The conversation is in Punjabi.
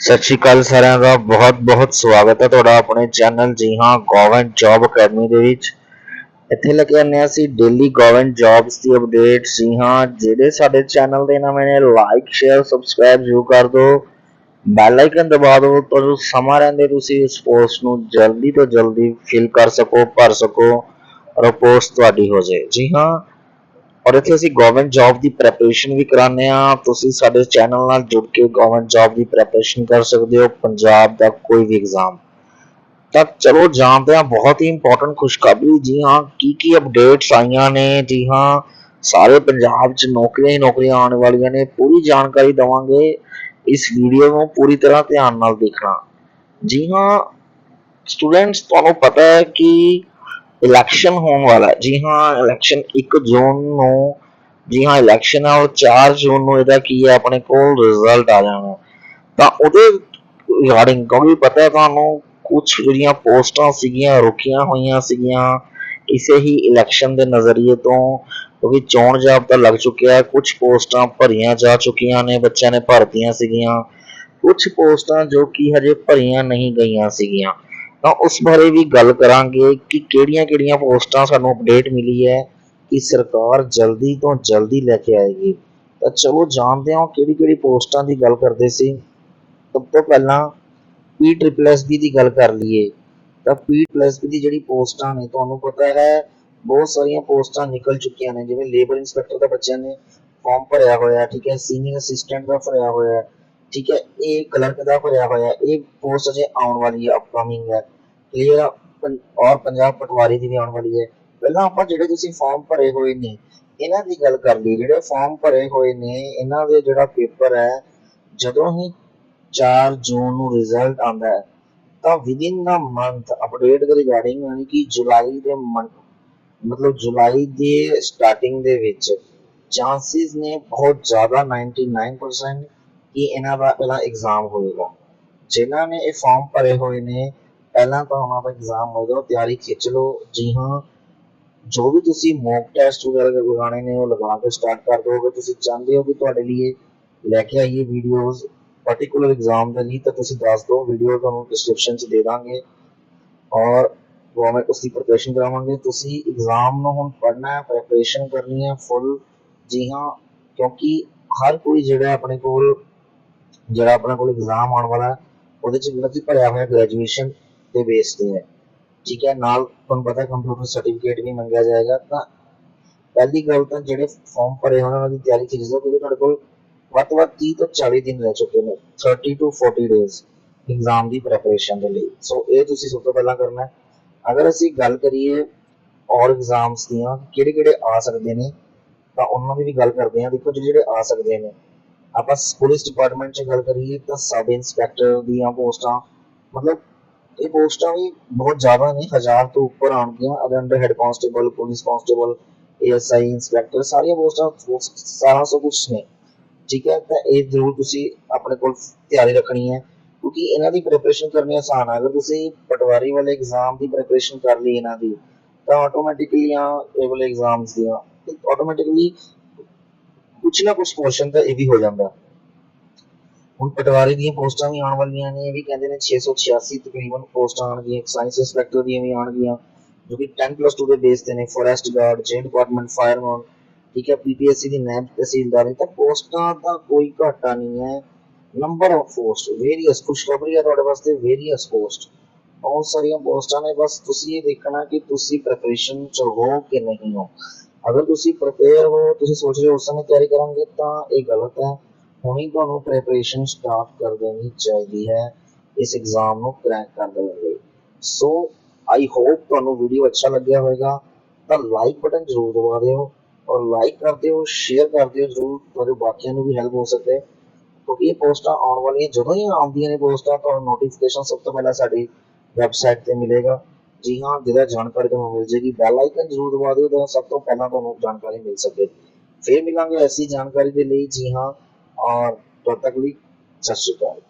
ਸਤਿ ਸ਼੍ਰੀ ਅਕਾਲ ਸਾਰਿਆਂ ਦਾ, ਬਹੁਤ ਬਹੁਤ ਸਵਾਗਤ ਹੈ ਤੁਹਾਡਾ ਆਪਣੇ ਚੈਨਲ ਜੀ ਹਾਂ ਗਵਰਨਮੈਂਟ ਜੌਬ ਅਕੈਡਮੀ ਦੇ ਵਿੱਚ। ਇੱਥੇ ਲੈ ਕੇ ਅਸੀਂ ਡੇਲੀ ਗਵਰਨਮੈਂਟ ਜੌਬਸ ਦੀ ਅਪਡੇਟ ਜੀ ਹਾਂ, ਜਿਹੜੇ ਸਾਡੇ ਚੈਨਲ ਦੇ ਨਵੇਂ ਨੇ ਲਾਈਕ ਸ਼ੇਅਰ ਸਬਸਕ੍ਰਾਈਬ ਜ਼ਰੂਰ ਕਰ ਦਿਓ। ਬੈਲ ਆਈਕਨ ਦਬਾ ਦਿਓ ਤੁਹਾਨੂੰ ਸਮਾਂ ਰਹਿੰਦੇ ਤੁਸੀਂ ਇਸ ਪੋਸਟ ਨੂੰ ਜਲਦੀ ਤੋਂ ਜਲਦੀ ਫਿਲ ਕਰ ਸਕੋ, ਭਰ ਸਕੋ। ਔਰ ਪੋਸਟ ਤੁਹਾਡੀ ਹੋ ਜਾਏ। ਜੀ ਹਾਂ ਔਰ ਇੱਥੇ ਅਸੀਂ ਗਵਰਨਮੈਂਟ ਜੌਬ ਦੀ ਪ੍ਰੈਪਰੇਸ਼ਨ ਵੀ ਕਰਾਉਂਦੇ ਆ ਤੁਸੀਂ ਸਾਡੇ ਚੈਨਲ ਨਾਲ ਜੁੜ ਕੇ ਗਵਰਨਮੈਂਟ ਜੌਬ ਦੀ ਪ੍ਰੈਪਰੇਸ਼ਨ ਕਰ ਸਕਦੇ ਹੋ, ਪੰਜਾਬ ਦਾ ਕੋਈ ਵੀ ਐਗਜ਼ਾਮ ਤਾਂ ਚਲੋ ਜਾਣਦੇ ਹਾਂ, ਬਹੁਤ ਹੀ ਇੰਪੋਰਟੈਂਟ ਖੁਸ਼ਖਬਰੀ ਜੀ ਹਾਂ ਕੀ ਕੀ ਅਪਡੇਟਸ ਆਈਆਂ ਨੇ ਜੀ ਹਾਂ। ਸਾਰੇ ਪੰਜਾਬ 'ਚ ਨੌਕਰੀਆਂ ਹੀ ਨੌਕਰੀਆਂ ਆਉਣ ਵਾਲੀਆਂ ਨੇ, ਪੂਰੀ ਜਾਣਕਾਰੀ ਦਵਾਂਗੇ ਇਸ ਵੀਡੀਓ ਨੂੰ ਪੂਰੀ ਤਰ੍ਹਾਂ ਧਿਆਨ ਨਾਲ ਦੇਖਣਾ। ਜੀ ਹਾਂ ਸਟੂਡੈਂਟਸ ਤੁਹਾਨੂੰ ਪਤਾ ਹੈ ਕਿ ਇਲੈਕਸ਼ਨ ਹੋਣ ਵਾਲਾ ਜੀ ਹਾਂ ਇਲੈਕਸ਼ਨ 1 ਜੂਨ ਨੂੰ, ਜੀ ਹਾਂ ਇਲੈਕਸ਼ਨ ਆ ਉਹ 4 ਜੂਨ ਨੂੰ ਇਹਦਾ ਕੀ ਹੈ, ਆਪਣੇ ਕੋਲ ਰਿਜ਼ਲਟ ਆ ਜਾਣਾ। ਤਾਂ ਉਹਦੇ ਰਿਗਾਰਡਿੰਗ ਕਿਉਂਕਿ ਪਤਾ ਹੈ ਤੁਹਾਨੂੰ ਕੁਝ ਜਿਹੜੀਆਂ ਪੋਸਟਾਂ ਸੀਗੀਆਂ, ਰੁਕੀਆਂ ਹੋਈਆਂ ਸੀਗੀਆਂ, ਇਸੇ ਹੀ ਇਲੈਕਸ਼ਨ ਦੇ ਨਜ਼ਰੀਏ ਤੋਂ, ਕਿਉਂਕਿ ਚੋਣ ਜਾਬਤਾ ਲੱਗ ਚੁੱਕਿਆ ਹੈ ਕੁਝ ਪੋਸਟਾਂ ਭਰੀਆਂ ਜਾ ਚੁੱਕੀਆਂ ਨੇ, ਬੱਚਿਆਂ ਨੇ ਭਰਤੀਆਂ ਸੀਗੀਆਂ। ਕੁਝ ਪੋਸਟਾਂ ਜੋ ਕਿ ਹਜੇ ਭਰੀਆਂ ਨਹੀਂ ਗਈਆਂ ਸੀਗੀਆਂ। ਤਾਂ ਉਸ ਬਾਰੇ ਵੀ ਗੱਲ ਕਰਾਂਗੇ ਕਿ ਕਿਹੜੀਆਂ-ਕਿਹੜੀਆਂ ਪੋਸਟਾਂ ਸਾਨੂੰ ਅਪਡੇਟ ਮਿਲੀ ਹੈ, ਕਿ ਸਰਕਾਰ ਜਲਦੀ ਤੋਂ ਜਲਦੀ ਲੈ ਕੇ ਆਏਗੀ। ਤਾਂ ਚਲੋ ਜਾਣਦੇ ਹਾਂ ਕਿਹੜੀ-ਕਿਹੜੀ ਪੋਸਟਾਂ ਦੀ ਗੱਲ ਕਰਦੇ ਸੀ। ਸਭ ਤੋਂ ਪਹਿਲਾਂ ਪੀ ਟ੍ਰਿਪਲ ਬੀ ਦੀ ਗੱਲ ਕਰ ਲਈਏ। ਤਾਂ ਪੀ ਪਲੱਸ ਬੀ ਦੀ ਜਿਹੜੀ ਪੋਸਟਾਂ ਨੇ, ਤੁਹਾਨੂੰ ਪਤਾ ਹੈ, ਬਹੁਤ ਸਾਰੀਆਂ ਪੋਸਟਾਂ ਨਿਕਲ ਚੁੱਕੀਆਂ ਨੇ, ਜਿਵੇਂ ਲੇਬਰ ਇੰਸਪੈਕਟਰ ਦਾ ਬੱਚਿਆਂ ਨੇ ਫਾਰਮ ਭਰਿਆ ਹੋਇਆ, ਠੀਕ ਹੈ ਸੀਨੀਅਰ ਅਸਿਸਟੈਂਟ ਦਾ ਭਰਿਆ ਹੋਇਆ ਠੀਕ ਹੈ, ਇਹ ਕਲਰਕ ਦਾ ਭਰਿਆ ਹੋਇਆ ਇਹ ਪੋਸਟ ਅਜੇ ਆਉਣ ਵਾਲੀ ਹੈ ਅਪਕਮਿੰਗ ਹੈ। ਕਲੀਅਰ ਔਰ ਪੰਜਾਬ ਪਟਵਾਰੀ ਦੀ ਵੀ ਆਉਣ ਵਾਲੀ ਹੈ। ਪਹਿਲਾਂ ਆਪਾਂ ਜਿਹੜੇ ਤੁਸੀਂ ਫਾਰਮ ਭਰੇ ਹੋਏ ਨੇ, ਇਹਨਾਂ ਦੀ ਗੱਲ ਕਰ ਲਈ ਜਿਹੜੇ ਫਾਰਮ ਭਰੇ ਹੋਏ ਨੇ, ਇਹਨਾਂ ਦੇ ਜਿਹੜਾ ਪੇਪਰ ਹੈ, ਜਦੋਂ ਹੀ 4 ਜੂਨ ਨੂੰ ਰਿਜ਼ਲਟ ਆਉਂਦਾ ਹੈ, ਤਾਂ ਵਿਦਿਨ ਦਾ ਮੰਥ ਅਪਡੇਟ ਦੇ ਰਿਗਾਰਡਿੰਗ ਯਾਨੀ ਕਿ ਜੁਲਾਈ ਦੇ ਮਤਲਬ ਜੁਲਾਈ ਦੇ ਸਟਾਰਟਿੰਗ ਦੇ ਵਿੱਚ ਚਾਂਸਸ ਨੇ ਬਹੁਤ ਜ਼ਿਆਦਾ 99% ਕਿ ਇਹਨਾਂ ਦਾ ਪਹਿਲਾਂ ਐਗਜ਼ਾਮ ਹੋਏਗਾ। ਜਿਨ੍ਹਾਂ ਨੇ ਇਹ ਫਾਰਮ ਭਰੇ ਹੋਏ ਨੇ, ਪਹਿਲਾਂ ਤਾਂ ਉਹਨਾਂ ਦਾ ਐਗਜ਼ਾਮ ਹੋਏਗਾ ਤਿਆਰੀ ਖਿੱਚ ਲਓ। ਜੀ ਹਾਂ, ਜੋ ਵੀ ਤੁਸੀਂ ਮੌਕ ਟੈਸਟ ਵਗੈਰਾ ਲਗਾਉਣੇ ਨੇ, ਉਹ ਲਗਾ ਕੇ ਸਟਾਰਟ ਕਰ ਦੋਗੇ ਤੁਸੀਂ ਚਾਹੁੰਦੇ ਹੋ ਕਿ ਤੁਹਾਡੇ ਲਈ ਲੈ ਕੇ ਆਈਏ ਵੀਡੀਓਜ਼ ਪਾਰਟਿਕੂਲਰ ਐਗਜ਼ਾਮ ਦੇ ਲਈ, ਤਾਂ ਤੁਸੀਂ ਦੱਸ ਦਿਓ। ਵੀਡੀਓ ਤੁਹਾਨੂੰ ਡਿਸਕ੍ਰਿਪਸ਼ਨ 'ਚ ਦੇ ਦਾਂਗੇ। ਔਰ ਗਵਰਨਮੈਂਟ ਉਸਦੀ ਪ੍ਰੈਪਰੇਸ਼ਨ ਕਰਾਵਾਂਗੇ। ਤੁਸੀਂ ਐਗਜ਼ਾਮ ਨੂੰ ਹੁਣ ਪੜ੍ਹਨਾ ਹੈ ਪ੍ਰੈਪਰੇਸ਼ਨ ਕਰਨੀ ਹੈ ਫੁੱਲ ਜੀ ਹਾਂ, ਕਿਉਂਕਿ ਹਰ ਕੋਈ ਜਿਹੜਾ ਆਪਣੇ ਕੋਲ ਜਿਹੜਾ ਆਪਣਾ ਕੋਲ ਐਗਜ਼ਾਮ ਆਉਣ ਵਾਲਾ ਉਹਦੇ 'ਚ ਜਿਹੜਾ ਕਿ ਭਰਿਆ ਹੋਇਆ ਗ੍ਰੈਜੂਏਸ਼ਨ ਦੇ ਬੇਸ ਤੇ ਹੈ। ਠੀਕ ਹੈ, ਨਾਲ ਤੁਹਾਨੂੰ ਪਤਾ ਕੰਪਿਊਟਰ ਸਰਟੀਫਿਕੇਟ ਵੀ ਮੰਗਿਆ ਜਾਏਗਾ। ਤਾਂ ਪਹਿਲੀ ਗੱਲ ਤਾਂ ਜਿਹੜੇ ਫਾਰਮ ਭਰੇ ਹੋਣ ਉਹਨਾਂ ਦੀ ਤਿਆਰੀ ਕੀਤੀ ਜਾਓ ਕਿਉਂਕਿ ਤੁਹਾਡੇ ਕੋਲ ਵੱਧ ਤੋਂ ਵੱਧ 30 ਤੋਂ 40 ਦਿਨ ਰਹਿ ਚੁੱਕੇ ਨੇ 30 ਤੋਂ 40 ਡੇਜ਼ ਐਗਜ਼ਾਮ ਦੀ ਪ੍ਰੈਪਰੇਸ਼ਨ ਦੇ ਲਈ। ਸੋ ਇਹ ਤੁਸੀਂ ਸਭ ਤੋਂ ਪਹਿਲਾਂ ਕਰਨਾ ਹੈ। ਅਗਰ ਅਸੀਂ ਗੱਲ ਕਰੀਏ ਔਰ ਐਗਜ਼ਾਮਸ ਦੀਆਂ ਕਿਹੜੇ ਕਿਹੜੇ ਆ ਸਕਦੇ ਨੇ, ਤਾਂ ਉਹਨਾਂ ਦੀ ਵੀ ਗੱਲ ਕਰਦੇ ਹਾਂ। ਦੇਖੋ ਜਿਹੜੇ ਆ ਸਕਦੇ ਨੇ ਆਪਾਂ ਪੁਲਿਸ ਡਿਪਾਰਟਮੈਂਟ 'ਚ ਗੱਲ ਕਰੀਏ ਤਾਂ ਸਬ ਇੰਸਪੈਕਟਰ ਦੀਆਂ ਪੋਸਟਾਂ, ਮਤਲਬ ਇਹ ਪੋਸਟਾਂ ਵੀ ਬਹੁਤ ਜ਼ਿਆਦਾ ਨੇ, ਹਜ਼ਾਰ ਤੋਂ ਉੱਪਰ ਆਉਣਗੀਆਂ other under head constable police constable ASI inspector ਸਾਰੀਆਂ ਪੋਸਟਾਂ 1700 ਕੁਛ ਨੇ। ਠੀਕ ਹੈ, ਤਾਂ ਇਹ ਜ਼ਰੂਰ ਤੁਸੀਂ ਆਪਣੇ ਕੋਲ ਤਿਆਰੀ ਰੱਖਣੀ ਹੈ, ਕਿਉਂਕਿ ਇਹਨਾਂ ਦੀ ਪ੍ਰੈਪਰੇਸ਼ਨ ਕਰਨੀ ਆਸਾਨ ਹੈ। ਅਗਰ ਤੁਸੀਂ ਪਟਵਾਰੀ ਵਾਲੇ ਐਗਜ਼ਾਮ ਦੀ ਪ੍ਰੈਪਰੇਸ਼ਨ ਕਰ ਲਈ ਇਹਨਾਂ ਦੀ, ਤਾਂ ਆਟੋਮੈਟਿਕਲੀ ਆ, ਇਹ ਵਾਲੇ ਐਗਜ਼ਾਮਸ ਦੀਆਂ ਆਟੋਮੈਟਿਕਲੀ ਕੁਛ ਨਾ ਕੁਛ ਪੋਰਸ਼ਨ ਤਾਂ ਇਹ ਵੀ ਹੋ ਜਾਂਦਾ। ਹੁਣ ਪਟਵਾਰੀ ਦੀਆਂ ਪੋਸਟਾਂ ਵੀ ਆਉਣ ਵਾਲੀਆਂ ਨੇ, ਇਹ ਵੀ ਕਹਿੰਦੇ ਨੇ 686 ਤਕਰੀਬਨ ਪੋਸਟਾਂ ਆਉਣਗੀਆਂ ਸਾਇੰਸ ਇੰਸਪੈਕਟਰ ਦੀਆਂ ਵੀ ਆਉਣਗੀਆਂ, ਜੋ ਕਿ 10 ਪਲੱਸ 2 ਦੇ ਬੇਸ ਤੇ ਨੇ forest guard jail department fireman ਠੀਕ ਹੈ ਪੀਪੀਐਸਸੀ ਦੀ ਨੈਬ ਤਹਿਸੀਲਦਾਰ ਤਾਂ ਪੋਸਟਾਂ ਦਾ ਕੋਈ ਘਾਟਾ ਨਹੀਂ ਹੈ। ਨੰਬਰ ਆਫ ਪੋਸਟ ਵੇਰੀਅਸ ਖੁਸ਼ਖਬਰੀ ਹੈ ਤੁਹਾਡੇ ਵਾਸਤੇ ਵੇਰੀਅਸ ਪੋਸਟ ਬਹੁਤ ਸਾਰੀਆਂ ਪੋਸਟਾਂ ਨੇ, ਬਸ ਤੁਸੀਂ ਇਹ ਦੇਖਣਾ ਕਿ ਤੁਸੀਂ ਪ੍ਰੈਪਰੇਸ਼ਨ ਚ ਹੋ ਕਿ ਨਹੀਂ ਹੋ। ਅਗਰ ਤੁਸੀਂ ਪ੍ਰਪੇਅਰ ਹੋ, ਤੁਸੀਂ ਸੋਚ ਰਹੇ ਹੋ ਉਸ ਸਮੇਂ ਤਿਆਰੀ ਕਰਾਂਗੇ, ਤਾਂ ਇਹ ਗਲਤ ਹੈ। ਹੁਣੀ ਤੁਹਾਨੂੰ ਪ੍ਰੈਪਰੇਸ਼ਨ ਸਟਾਰਟ ਕਰ ਦੇਣੀ ਚਾਹੀਦੀ ਹੈ। ਇਸ ਐਗਜ਼ਾਮ ਨੂੰ ਕ੍ਰੈਕ ਕਰ ਦੇਣ ਲਈ ਸੋ ਆਈ ਹੋਪ ਤੁਹਾਨੂੰ ਵੀਡੀਓ ਅੱਛਾ ਲੱਗਿਆ ਹੋਵੇਗਾ। ਤਾਂ ਲਾਈਕ ਬਟਨ ਜ਼ਰੂਰ ਦਬਾ ਦਿਓ ਔਰ ਲਾਈਕ ਕਰਦੇ ਹੋ ਸ਼ੇਅਰ ਕਰਦੇ ਹੋ ਜ਼ਰੂਰ ਤੁਹਾਡੇ ਬਾਕੀਆਂ ਨੂੰ ਵੀ ਹੈਲਪ ਹੋ ਸਕੇ। ਕਿਉਂਕਿ ਇਹ ਪੋਸਟਾਂ ਆਉਣ ਵਾਲੀਆਂ, ਜਦੋਂ ਹੀ ਆਉਂਦੀਆਂ ਨੇ ਪੋਸਟਾਂ, ਤੁਹਾਨੂੰ ਨੋਟੀਫਿਕੇਸ਼ਨ ਸਭ ਤੋਂ ਪਹਿਲਾਂ ਸਾਡੀ ਵੈਬਸਾਈਟ ਤੇ ਮਿਲੇਗਾ। ਜੀ ਹਾਂ, ਜਿਹਦਾ ਜਾਣਕਾਰੀ ਤੁਹਾਨੂੰ ਮਿਲ ਜੇਗੀ। ਬੈਲ ਆਈਕਨ ਜ਼ਰੂਰ ਦਬਾ ਦਿਓ, ਤਾਂ ਸਭ ਤੋਂ ਪਹਿਲਾਂ ਤੁਹਾਨੂੰ ਜਾਣਕਾਰੀ ਮਿਲ ਸਕੇ। ਫਿਰ ਮਿਲਾਂਗੇ ਐਸੀ ਜਾਣਕਾਰੀ ਦੇ ਲਈ। ਜੀ ਹਾਂ, ਔਰ ਤਦ ਤੱਕ ਲਈ ਸਤਿ ਸ਼੍ਰੀ ਅਕਾਲ।